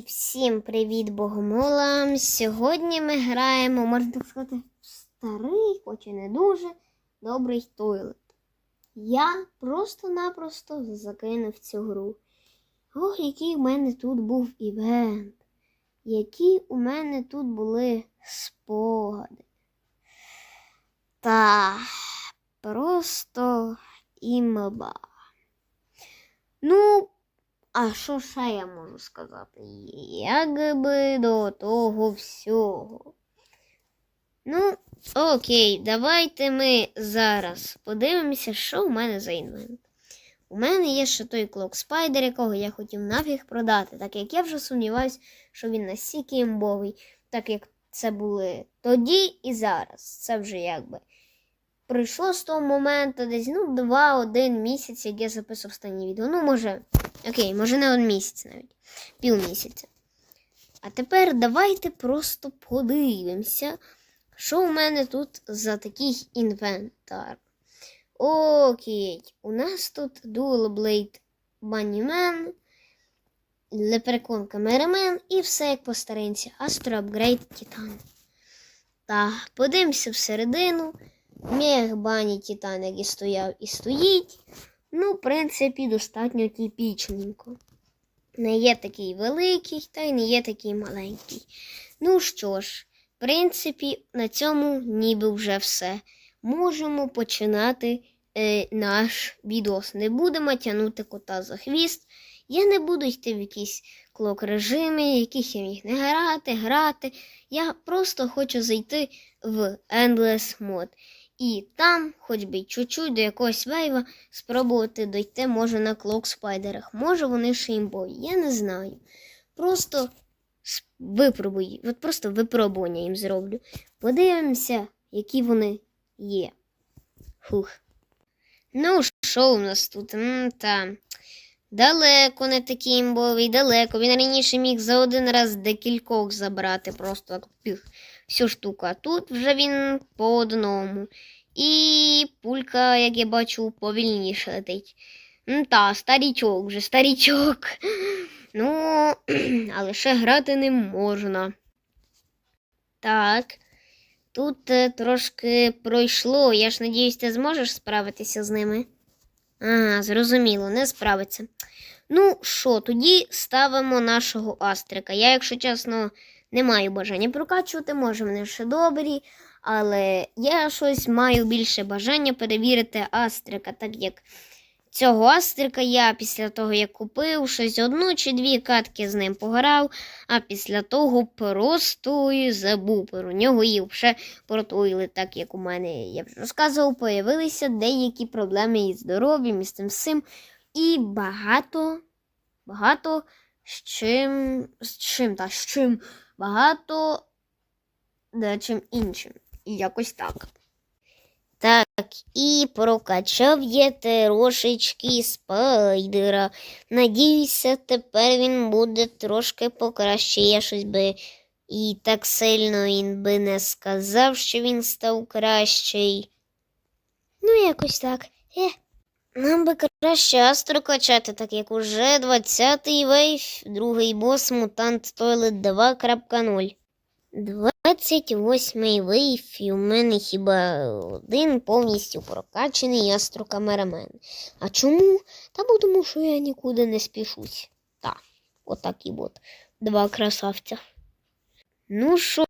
І всім привіт богомолам! Сьогодні ми граємо, можна так сказати, старий, хоч і не дуже добрий тойлет. Я просто-напросто закинув цю гру. Ох, який в мене тут був івент, які у мене тут були спогади. Та просто імба. Ну, а що ще я можу сказати? Якби до того всього. Ну, окей, давайте ми зараз подивимося, що у мене за інвент. У мене є ще той клок спайдер, якого я хотів нафіг продати, так як я вже сумніваюся, що він настільки імбовий, так як це були тоді і зараз. Це вже якби пройшло з того моменту десь ну, два-один місяць, як я записував останнє відео. Ну, може, окей, може не один місяць навіть, півмісяця. А тепер давайте просто подивимося, що у мене тут за такий інвентар. Окей, у нас тут Dual Blade Bunnyman, Леперекон Камерамен і все як по старинці. Astro Upgrade Titan. Так, подивимося всередину. Мех бані Титан, який стояв і стоїть. Ну, в принципі, достатньо типічненько. Не є такий великий, та й не є такий маленький. Ну що ж, в принципі, на цьому ніби вже все. Можемо починати е, наш відос. Не будемо тягнути кота за хвіст. Я не буду йти в якісь клок режими, яких я міг не грати, грати. Я просто хочу зайти в Endless Mode. І там, хоч би чуть-чуть до якогось вейва, спробувати дойти, може, на клок спайдерах. Може, вони ще імбові, я не знаю. Просто випробую, от просто випробування їм зроблю. Подивимося, які вони є. Фух. Ну, що у нас тут? М, та. Далеко не такий імбовий, далеко. Він раніше міг за один раз декількох забрати, просто так піх, всю штуку. А тут вже він по одному. І пулька, як я бачу, повільніше летить. М, Та, старічок вже, старічок. Ну, але ще грати не можна. Так. Тут е, трошки пройшло. Я ж надіюсь, ти зможеш справитися з ними. Ага, зрозуміло, не справиться. Ну що, тоді ставимо нашого астрика. Я, якщо чесно, не маю бажання прокачувати, може, вони ще добрі, але я щось маю більше бажання перевірити астрика, так як цього астрика я після того, як купив щось одну чи дві катки з ним пограв, а після того просто і забув про нього і вже протоїли, так як у мене, я вже розказував, появилися деякі проблеми із здоров'ям, із цим всім. І багато, багато з чим, з чим, та з чим, багато чим іншим. І якось так. Так, і прокачав я трошечки спайдера. Надіюся, тепер він буде трошки покраще. Я щось би і так сильно він би не сказав, що він став кращий. Ну, якось так. Е. Нам би краще Астро качати, так як уже 20-й вейв, другий бос Мутант Тойлет 2.0. 28-й вейв, і у мене хіба один повністю прокачаний Астро Камерамен. А чому? Та бо тому, що я нікуди не спішусь. Та, отакі от два красавця. Ну що,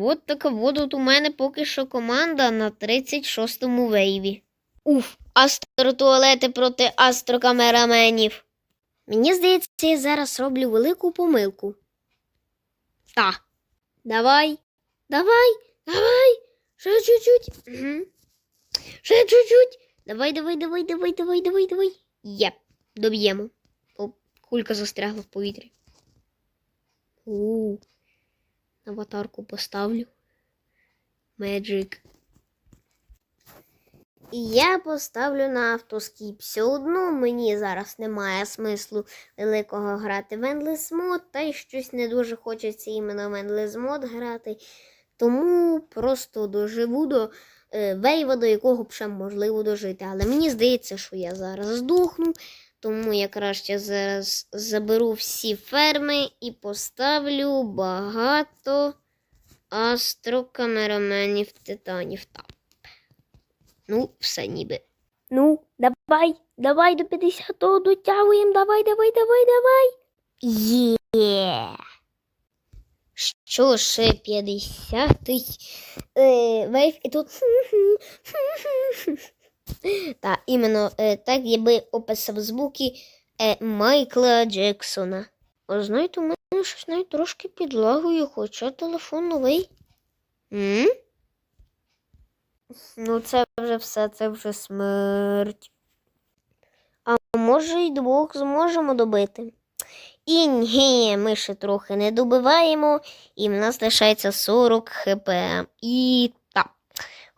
от така от у мене поки що команда на 36-му вейві. Уф, астротуалети проти астрокамераменів. Мені здається, я зараз роблю велику помилку. Та. Давай, давай, давай. Ще чуть-чуть. Угу. Ще чуть-чуть. Давай, давай, давай, давай, давай, давай, давай. Є, доб'ємо. О, кулька застрягла в повітрі. У, аватарку поставлю. Magic. І я поставлю на автоскіп. Все одно мені зараз немає смислу великого грати в Endless Mode, та й щось не дуже хочеться іменно в Endless Mode грати. Тому просто доживу до е, вейва, до якого б ще можливо дожити. Але мені здається, що я зараз здохну, Тому я краще зараз заберу всі ферми і поставлю багато астрокамераменів титанів. Так. Ну, все ніби. Ну, давай, давай до 50-го дотягуємо, давай, давай, давай, давай. Є. Що ще 50-й е, вейв і тут. Та, іменно е, так я би описав звуки е, Майкла Джексона. А знаєте, у мене щось навіть трошки підлагує, хоча телефон новий. М? Ну, це вже все, це вже смерть. А може й двох зможемо добити? І ні, ми ще трохи не добиваємо, і в нас лишається 40 хп. І так,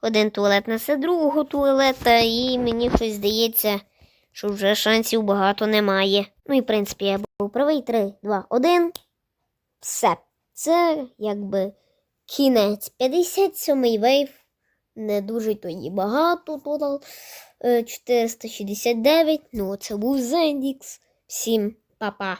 один туалет несе другого туалета, і мені щось здається, що вже шансів багато немає. Ну і в принципі я був правий. 3, 2, 1. Все. Це якби кінець. 57-й вейв. Не дуже то і багато тотал. Е, 469. Ну, це був Зендікс. Всім па-па.